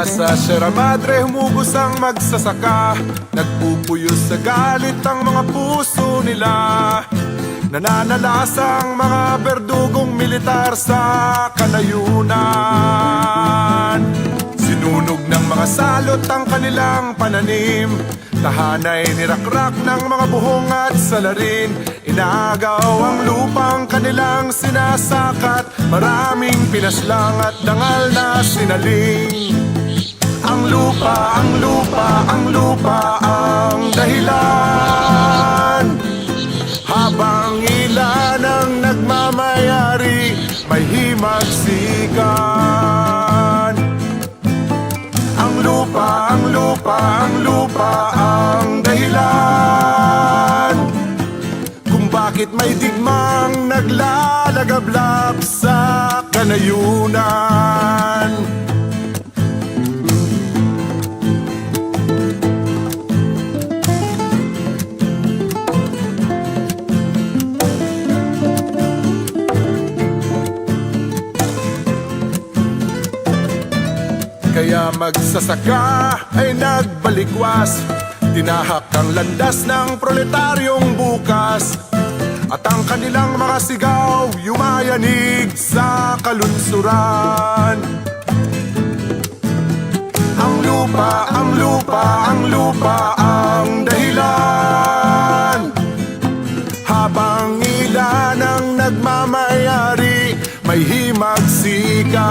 Mula sa Sierra Madre humugos ang magsasaka. Nagpupuyos sa galit ang mga puso nila. Nananalas ang mga berdugong militar sa kanayunan Sinunog ng mga salot ang kanilang pananim. Tahanay nirakrak ng mga buhong at salarin. Inagaw ang lupang kanilang sinasakat. Maraming pinaslang at dangal na sinaling Ang lupa, ang lupa, ang lupa ang dahilan. Habang ilan ang nagmamayari May himagsikan. Ang lupa, ang lupa, ang lupa ang dahilan. Kung bakit may digmang naglalagablab sa kanayunan Kaya magsasaka ay nagbalikwas Tinahak ang landas ng proletaryong bukas. At ang kanilang mga sigaw Yumayanig sa kalunsuran. Ang lupa, ang lupa, ang lupa ang dahilan. Habang ilan ang nagmamayari May himagsikan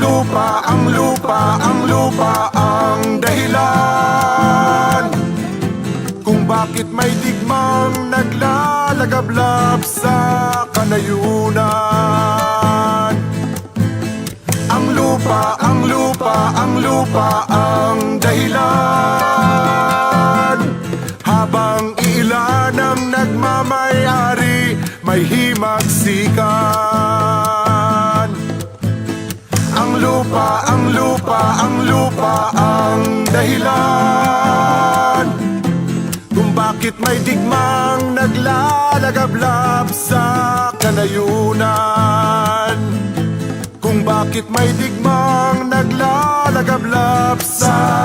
lupa, ang lupa, ang lupa ang dahilan. Kung bakit may digmang naglalagablab sa kanayunan. Ang lupa, ang lupa, ang lupa ang dahilan. Habang ilan ang nagmamayari may himagsikan ang lupa, ang lupa, ang lupa ang dahilan Kung bakit may digmang naglalagablab sa kanayunan. Kung bakit may digmang naglalagablab sa